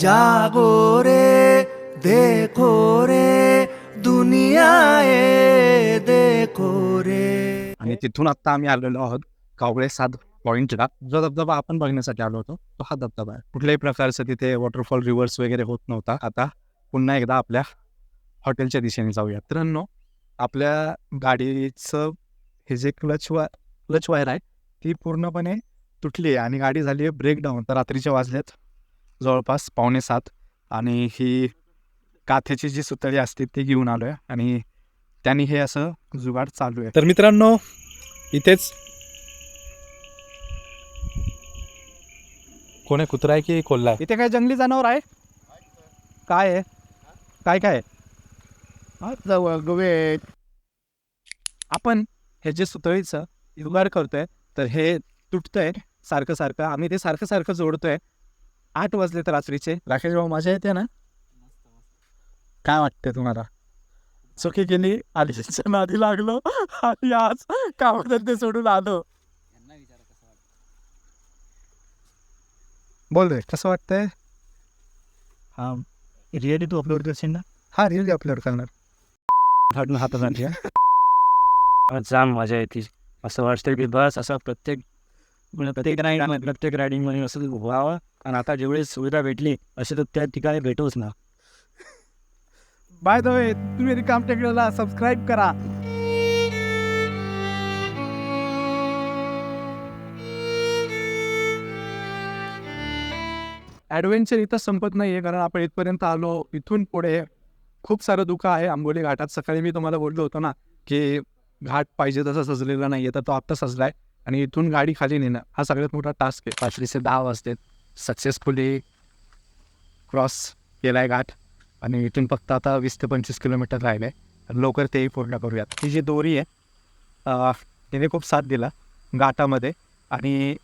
जागो रे देखो रे दुनिया ए देखो रे आणि तिथून आता आम्ही आलेलो आहोत कावळे सात पॉइंटला. जो धबधबा आपण बघण्यासाठी आलो होतो तो हा धबधबा आहे. कुठल्याही प्रकारचं तिथे वॉटरफॉल रिव्हर्स वगैरे होत नव्हता. आता पुन्हा एकदा आपल्या हॉटेलच्या दिशेने जाऊया मित्रांनो आपल्या गाडीचं हे जे क्लच वा क्लच वायर आहे ती पूर्णपणे तुटली आणि गाडी झाली आहे ब्रेकडाऊन. तर रात्रीच्या वाजल्यात जवळपास पावणे सात. आणि ही काथ्याची जी सुतळी असते ती घेऊन आलो आहे आणि त्यांनी हे असं जुगाड चालू आहे. तर मित्रांनो इथेच कोण आहे? कुत्रा आहे की कोल्हा आहे? इथे काय जंगली जनावर आहे? काय आहे? काय काय गवे आपण हे जे सुतळीचं जुगाड करतोय तर हे तुटतंय सारखं सारखं. आम्ही ते सारखं सारखं जोडतोय. आठ वाजले तर रात्रीचे. राकेश भाऊ माझ्या येते ना? काय वाटतंय तुम्हाला? चुकी केली आणि नादी लागलो आणि आज काय म्हणतात ते सोडून आलो. बोल रे कसं वाटतंय? हा रिअली तू अपलोड करशील ना? हा रील अपलोड करणार. हात हातात जाम मजा येते. असं वाटतं की बस असं प्रत्येक म्हणजे प्रत्येक राईड प्रत्येक रायडिंगमध्ये असं व्हावं. आणि आता जेवढी सुविधा भेटली असे तर त्या ठिकाणी भेटूच ना. बाय द वे तुम्ही रिकाम टेकडीला सबस्क्राईब करा. ॲडव्हेंचर इथं संपत नाही आहे कारण आपण इथपर्यंत आलो. इथून पुढे खूप सारं दुःख आहे. आंबोली घाटात सकाळी मी तुम्हाला बोललो होतो ना की घाट पाहिजे तसा सजलेला नाही आहे तर तो आत्ता सजलाय. आणि इथून गाडी खाली नेणं हा सगळ्यात मोठा टास्क आहे. पाचरीचे दहा वाजते सक्सेसफुली क्रॉस केला आहे घाट आणि इथून फक्त आता वीस ते पंचवीस किलोमीटर राहिले. आहे लवकर तेही पूर्ण करूयात. ही जी दोरी आहे तिने खूप साथ दिला घाटामध्ये. आणि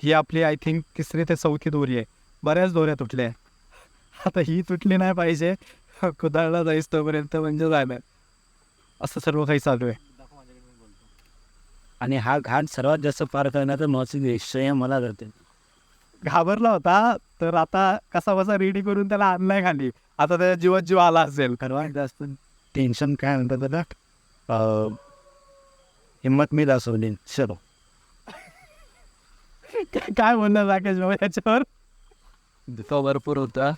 ही आपली आय थिंक तिसरी ते चौथी दोरी आहे. बऱ्याच दोऱ्या तुटल्या आता ही तुटली नाही पाहिजे. कुदाळला जाईस तोपर्यंत म्हणजे जायला असं सर्व काही चालू आहे. आणि हा घाट सर्वात जास्त पार करण्याचा महत्त्वाचा विषय मला जाते. घाबरला होता तर आता कसा बसा रेडी करून त्याला आणलाय खाली. आता त्याच्या जीवात जीव आला असेल. सर्वात जास्त टेन्शन काय म्हणतात त्याला? अं, हिंमत मी दाखवली चलो. काय बोलणार राकेश भाऊ याच्यावर? धुकं भरपूर होतं.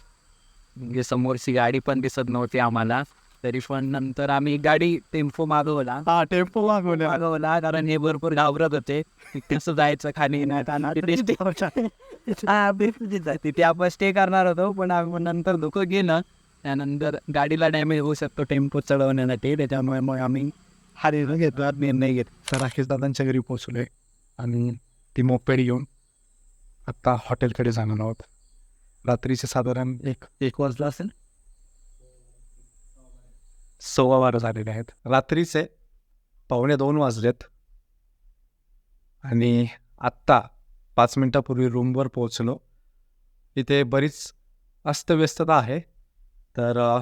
म्हणजे समोरची गाडी पण दिसत नव्हती आम्हाला. तरी पण नंतर आम्ही गाडी टेम्पो मागवला. हा टेम्पो मागवल्या मागवला कारण हे भरपूर घाबरत होते. कसं जायचं खाली. तिथे आपण स्टे करणार होतो पण आम्ही नंतर धुकं गेलं. त्यानंतर गाडीला डॅमेज होऊ शकतो टेम्पो चढवण्यासाठी. त्याच्यामुळे मग आम्ही हा निर्णय घेतला निर्णय घेत तर राकेश दादांच्या घरी पोहोचलोय. आणि ती मोपेड घेऊन आत्ता हॉटेलकडे जाणार आहोत. रात्रीचे साधारण एक एक वाजला असेल. सव्वा बारा झालेले आहेत. रात्रीचे पावणे दोन वाजलेत. आणि आत्ता पाच मिनटापूर्वी रूमवर पोहोचलो. इथे बरीच अस्तव्यस्तता आहे. तर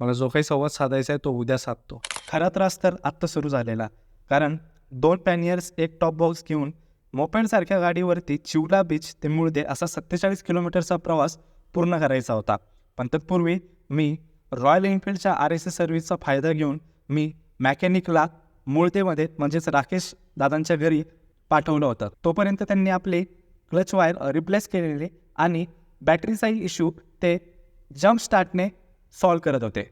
मला जो काही संवाद साधायचा आहे तो उद्या साधतो. खरा त्रास तर आत्ता सुरू झालेला. कारण दोन पॅनियर्स एक टॉप बॉक्स घेऊन मोपेडसारख्या गाडीवरती चिवला बीच ते मुळदे असा सत्तेचाळीस किलोमीटरचा प्रवास पूर्ण करायचा होता. पण तत्पूर्वी मी रॉयल एनफिल्डच्या आर एस एस सर्व्हिसचा फायदा घेऊन मी मॅकॅनिकला मुळतेमध्ये म्हणजेच राकेश दादांच्या घरी पाठवलं होतं. तोपर्यंत त्यांनी आपले क्लच वायर रिप्लेस केलेले आणि बॅटरीचाही इश्यू ते जम्प स्टार्टने सॉल्व करत होते.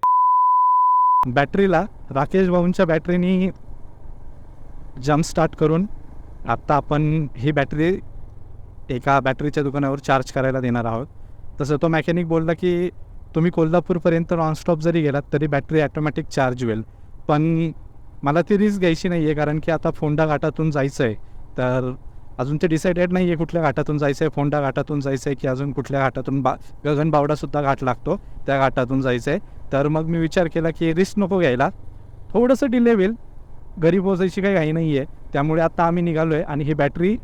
बॅटरीला राकेश भाऊंच्या बॅटरीनी जम्प स्टार्ट करून आत्ता आपण ही बॅटरी एका बॅटरीच्या दुकानावर चार्ज करायला देणार आहोत. तसं तो मॅकॅनिक बोलला की तुम्ही कोल्हापूरपर्यंत नॉनस्टॉप जरी गेलात तरी बॅटरी ॲटोमॅटिक चार्ज होईल. पण मला ती रिस्क घ्यायची नाही आहे कारण की आता फोंडा घाटातून जायचं आहे तर अजून ते डिसाइडेड नाही आहे कुठल्या घाटातून जायचं आहे फोंडा घाटातून जायचं आहे की अजून कुठल्या घाटातून बा गगनबावडासुद्धा घाट लागतो त्या घाटातून जायचं आहे तर मग मी विचार केला की रिस्क नको घ्यायला. थोडंसं डिले होईल. घरी पोहोचायची काही घाई नाही आहे त्यामुळे आता आम्ही निघालो आहे आणि ही बॅटरी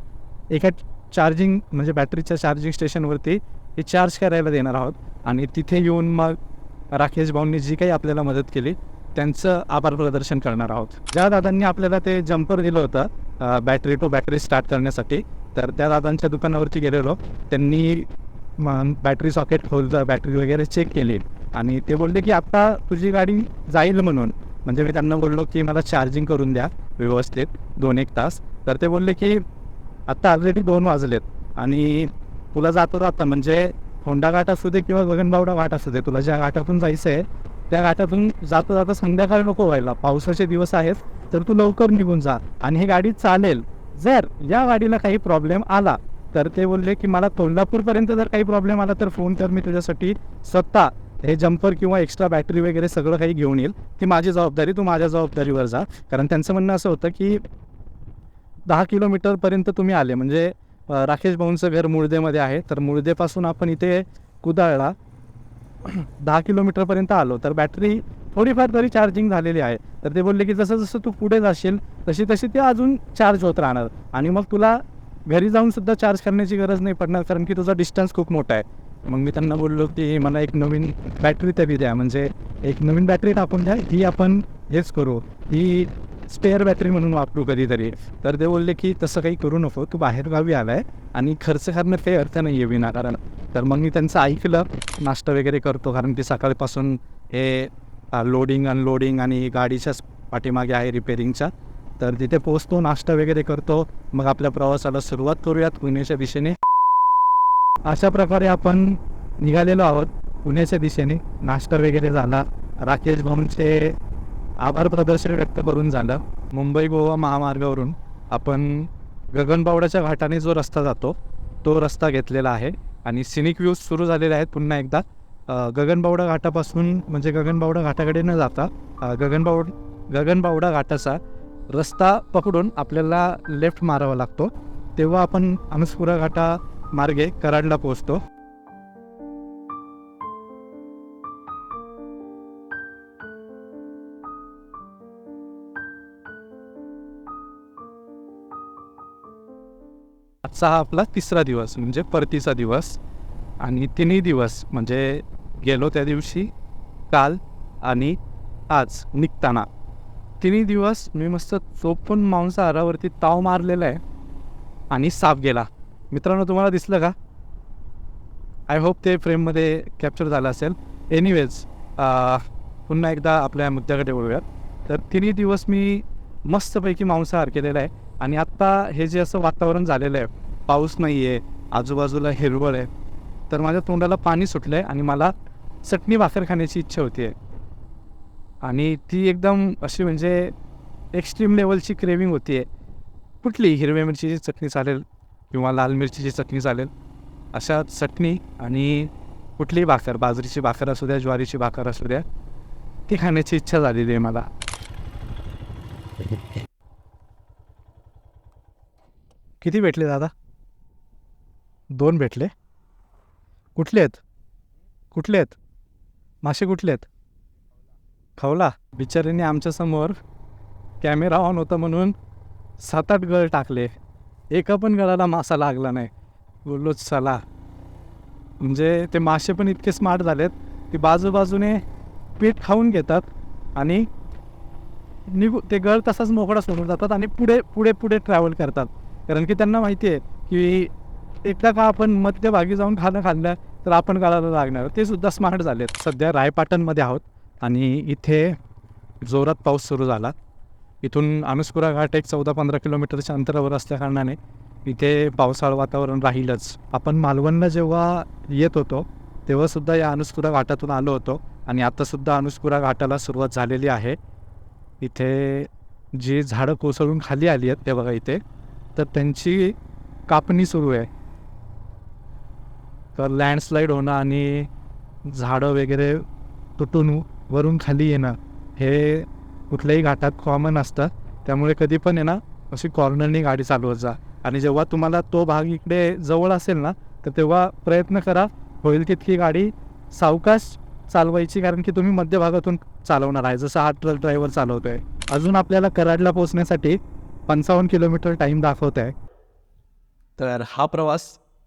एका चार्जिंग म्हणजे बॅटरीच्या चार्जिंग स्टेशनवरती हे चार्ज करायला देणार आहोत. आणि तिथे येऊन मग राकेश भाऊंनी जी काही आपल्याला मदत केली त्यांचं आभार प्रदर्शन करणार आहोत. ज्या दादांनी आपल्याला ते जम्पर दिलं होतं बॅटरी टू बॅटरी स्टार्ट करण्यासाठी तर त्या दादांच्या दुकानावरती गेलेलो. त्यांनी बॅटरी सॉकेट खोललं बॅटरी वगैरे चेक केली. आणि ते बोलले की आत्ता तुझी गाडी जाईल म्हणून. म्हणजे मी त्यांना बोललो की मला चार्जिंग करून द्या व्यवस्थित दोन एक तास. तर ते बोलले की आत्ता ऑलरेडी दोन वाजलेत. आणि तुला जातो जाता म्हणजे होंडा घाट असू दे किंवा गगनबावडा घाट असू दे तुला ज्या घाटातून जायचं आहे त्या घाटातून जाता जाता संध्याकाळ नको व्हायला. पावसाचे दिवस आहेत तर तू लवकर निघून जा. आणि ही गाडी चालेल. जर या गाडीला काही प्रॉब्लेम आला तर ते बोलले की मला कोल्हापूरपर्यंत जर काही प्रॉब्लेम आला तर फोन कर मी तुझ्यासाठी स्वतः हे जम्पर किंवा एक्स्ट्रा बॅटरी वगैरे सगळं काही घेऊन येईल. ती माझी जबाबदारी तू माझ्या जबाबदारीवर जा. कारण त्यांचं म्हणणं असं होतं की दहा किलोमीटरपर्यंत तुम्ही आले. म्हणजे राकेश भाऊंचं घर मुळदेमध्ये आहे. तर मुळदेपासून आपण इथे कुदाळला दहा किलोमीटरपर्यंत आलो. तर बॅटरी थोडीफार तरी चार्जिंग झालेली आहे. तर ते बोलले की जसं जसं तू पुढे जाशील तशी तशी ती अजून चार्ज होत राहणार. आणि मग तुला घरी जाऊन सुद्धा चार्ज करण्याची गरज नाही पडणार कारण की तुझा डिस्टन्स खूप मोठा आहे. मग मी त्यांना बोललो की मला एक नवीन बॅटरी तरी द्या. म्हणजे एक नवीन बॅटरी टाकून द्या. ही आपण हेच करू. ही स्पेअर बॅटरी म्हणून वापरू कधीतरी. तर ते बोलले की तसं काही करू नको तू बाहेरगावी आला आहे आणि खर्च करणं काही अर्थ नाही आहे विनाकारण. तर मग मी त्यांचं ऐकलं नाश्ता वगैरे करतो कारण की सकाळपासून हे लोडिंग अनलोडिंग आणि गाडीच्याच पाठीमागे आहे रिपेरिंगच्या तर तिथे पोचतो नाश्ता वगैरे करतो मग आपल्या प्रवासाला सुरुवात करूयात पुण्याच्या दिशेने. अशा प्रकारे आपण निघालेलो आहोत पुण्याच्या दिशेने. नाश्ता वगैरे झाला. राकेश भाऊंचे आभार प्रदर्शन व्यक्त करून झालं. मुंबई गोवा महामार्गावरून आपण गगनबावड्याच्या घाटाने जो रस्ता जातो तो रस्ता घेतलेला आहे आणि सिनिक व्ह्यूज सुरू झालेले आहेत पुन्हा एकदा. गगनबावडा घाटापासून म्हणजे गगनबावडा घाटाकडे न जाता गगनबावड गगनबावडा घाटाचा रस्ता पकडून आपल्याला लेफ्ट मारावा लागतो. तेव्हा आपण अनुसपुरा घाटा मार्गे कराडला पोहोचतो. आजचा हा आपला तिसरा दिवस म्हणजे परतीचा दिवस. आणि तिन्ही दिवस म्हणजे गेलो त्या दिवशी काल आणि आज निघताना. तिन्ही दिवस मी मस्त चोपून मांसाहारावरती ताव मारलेला आहे आणि साप गेला. मित्रांनो तुम्हाला दिसलं का? आय होप ते फ्रेममध्ये कॅप्चर झालं असेल. एनिवेज पुन्हा एकदा आपल्या मुद्द्याकडे वळूयात. तर तिन्ही दिवस मी मस्तपैकी मांसाहार केलेला आहे. आणि आत्ता हे जे असं वातावरण झालेलं आहे पाऊस नाही आहे आजूबाजूला हिरवळ आहे. तर माझ्या तोंडाला पाणी सुटलं आहे आणि मला चटणी भाकर खाण्याची इच्छा होती आहे आणि ती एकदम अशी म्हणजे एक्स्ट्रीम लेवलची क्रेविंग होती आहे कुठली? हिरव्या मिरचीची चटणी चालेल किंवा लाल मिरचीची चटणी चालेल. अशा चटणी आणि कुठलीही भाकर? बाजरीची भाकर असू द्या ज्वारीची भाकर असू द्या ती खाण्याची इच्छा झालेली आहे मला. किती भेटले दादा? दोन भेटले. कुठले आहेत? कुठले आहेत? मासे कुठले आहेत? खवला. बिचारीने आमच्यासमोर कॅमेरा ऑन होता म्हणून सात आठ गळ टाकले. एका पण गळाला मासा लागला नाही. बोललो चला. म्हणजे ते मासे पण इतके स्मार्ट झालेत की बाजूबाजूने पीठ खाऊन घेतात आणि निघू ते गळ तसाच मोकळा सोडून जातात आणि पुढे पुढे पुढे ट्रॅव्हल करतात. कारण की त्यांना माहिती आहे की एकदा का आपण मध्यभागी जाऊन खाणं खाल्लं तर आपण गाळाला लागणार. ते सुद्धा स्मार्ट झाले सध्या रायपाटणमध्ये आहोत आणि इथे जोरात पाऊस सुरू झाला. इथून अनुस्पुरा घाट एक चौदा पंधरा किलोमीटरच्या अंतरावर असल्याकारणाने इथे पावसाळं वातावरण राहीलच. आपण मालवणला जेव्हा येत होतो तेव्हासुद्धा या अनुस्पुरा घाटातून आलो होतो आणि आत्तासुद्धा अनुस्पुरा घाटाला सुरुवात झालेली आहे. इथे जी झाडं कोसळून खाली आली आहेत ते बघा इथे. तर त्यांची कापणी सुरू आहे. तर लँडस्लाईड होणं आणि झाडं वगैरे तुटून वरून खाली येणं हे कुठल्याही घाटात कॉमन असतं. त्यामुळे कधी पण आहे ना अशी कॉर्नरनी गाडी चालवत जा. आणि जेव्हा तुम्हाला तो भाग इकडे जवळ असेल ना तर तेव्हा प्रयत्न करा होईल तितकी गाडी सावकाश चालवायची कारण की तुम्ही मध्यभागातून चालवणार आहे. जसं हा ट्रक ड्रायव्हर चालवतो आहे अजून आपल्याला कराडला पोहोचण्यासाठी पंचावन्न किलोमीटर टाईम दाखवत आहे तर हा प्रवास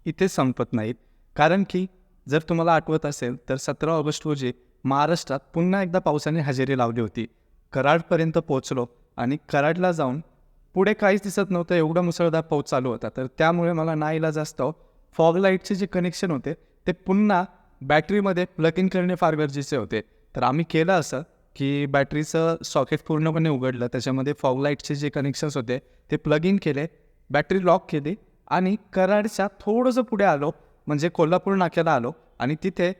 इथेच संपत नाहीत. कारण की जर तुम्हाला आठवत असेल तर सतरा ऑगस्ट रोजी महाराष्ट्रात पुन्हा एकदा पावसाने हजेरी लावली होती. कराडपर्यंत पोचलो आणि कराडला जाऊन पुढे काहीच दिसत नव्हतं एवढा मुसळधार पाऊस चालू होता. तर त्यामुळे मला नाईला जास्त फॉग लाईटचे जे कनेक्शन होते ते पुन्हा बॅटरीमध्ये प्लग इन करणे फार गरजेचे होते. तर आम्ही केलं असं की बॅटरीचं सॉकेट पूर्णपणे उघडलं. त्याच्यामध्ये फॉग लाईटचे जे कनेक्शन्स होते ते प्लग इन केले बॅटरी लॉक केली आणि कराडच्या थोडंसं पुढे आलो. म्हणजे कोल्हापूर नाक्याला आलो आणि तिथे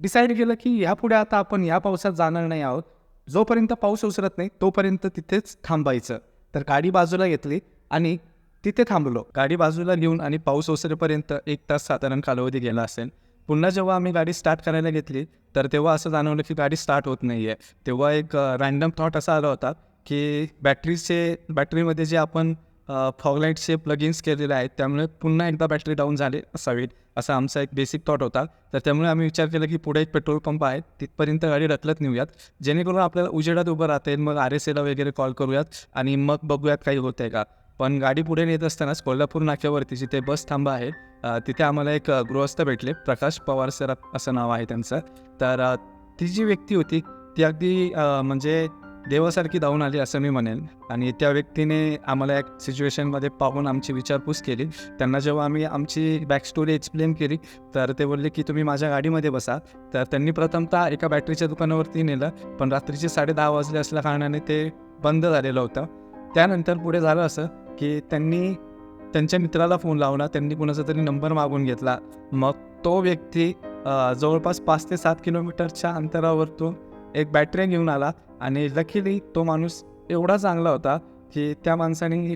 डिसाईड केलं की यापुढे आता आपण या पावसात जाणार नाही आहोत. जोपर्यंत पाऊस उसरत नाही तोपर्यंत तिथेच थांबायचं. तर गाडी बाजूला घेतली आणि तिथे थांबलो. गाडी बाजूला घेऊन आणि पाऊस ओसरेपर्यंत एक तास साधारण कालावधी गेला असेल. पुन्हा जेव्हा आम्ही गाडी स्टार्ट करायला घेतली तर तेव्हा असं जाणवलं की गाडी स्टार्ट होत नाही आहे तेव्हा एक रँडम थॉट असा आला होता की बॅटरीचे बॅटरीमध्ये जे आपण फॉगलाईटचे प्लगिन्स केलेले आहेत. त्यामुळे पुन्हा एकदा बॅटरी डाऊन झाले असावी असा आमचा एक बेसिक थॉट होता. तर त्यामुळे आम्ही विचार केला की पुढे एक पेट्रोल पंप आहे. तिथपर्यंत गाडी ढकलत नेऊयात. जेणेकरून आपल्याला उजेडात उभं राहता येईल. मग आर एस एला वगैरे कॉल करूयात आणि मग बघूयात काही होत आहे का. पण गाडी पुढे नेत असतानाच कोल्हापूर नाक्यावरती जिथे बस थांबा आहे तिथे आम्हाला एक गृहस्थ भेटले. प्रकाश पवार सर असं नाव आहे त्यांचं. तर ती जी व्यक्ती होती ती अगदी म्हणजे देवासारखी धावून आली असं मी म्हणेन. आणि त्या व्यक्तीने आम्हाला एक सिच्युएशनमध्ये पाहून आमची विचारपूस केली. त्यांना जेव्हा आम्ही आमची बॅक स्टोरी एक्सप्लेन केली तर ते बोलले की तुम्ही माझ्या गाडीमध्ये बसा. तर त्यांनी प्रथमतः एका बॅटरीच्या दुकानावरती नेलं. पण रात्रीचे साडे दहा वाजले असल्या कारणाने ते बंद झालेलं होतं. त्यानंतर पुढे झालं असं की त्यांनी त्यांच्या मित्राला फोन लावला. त्यांनी कुणाचा तरी नंबर मागून घेतला. मग तो व्यक्ती जवळपास पाच ते सात किलोमीटरच्या अंतरावर तो एक बॅटरी घेऊन आला आणि लकीली तो माणूस एवढा चांगला होता की त्या माणसाने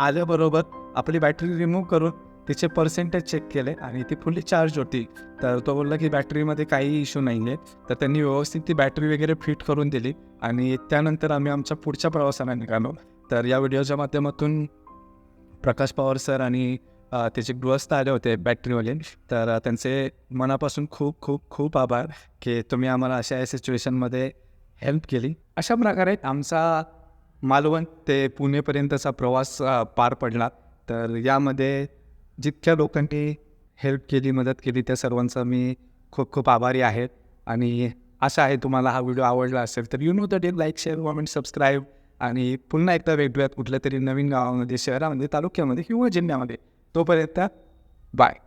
आल्याबरोबर आपली बॅटरी रिमूव्ह करून तिचे पर्सेंटेज चेक केले आणि ती फुल्ली चार्ज होती. तर तो बोलला की बॅटरीमध्ये काही इश्यू नाही आहे तर त्यांनी व्यवस्थित ती बॅटरी वगैरे फिट करून दिली आणि त्यानंतर आम्ही आमच्या पुढच्या प्रवासाला निघालो. तर या व्हिडिओच्या माध्यमातून प्रकाश पवार सर आणि त्याचे गृहस्थ आले होते बॅटरीवाले. तर त्यांचे मनापासून खूप खूप खूप आभार की तुम्ही आम्हाला अशा या सिच्युएशनमध्ये हेल्प केली. अशा प्रकारे आमचा मालवण ते पुणेपर्यंतचा प्रवास पार पडला. तर यामध्ये जितक्या लोकांनी हेल्प केली मदत केली त्या सर्वांचा मी खूप खूप आभारी आहे. आणि आशा आहे तुम्हाला हा व्हिडिओ आवडला असेल तर you know the day like share comment subscribe आणि पुन्हा एकदा वेगवेगळ्या कुठल्या तरी नवीन गावामध्ये शहरामध्ये तालुक्यामध्ये किंवा जिल्ह्यामध्ये. तोपर्यंत बाय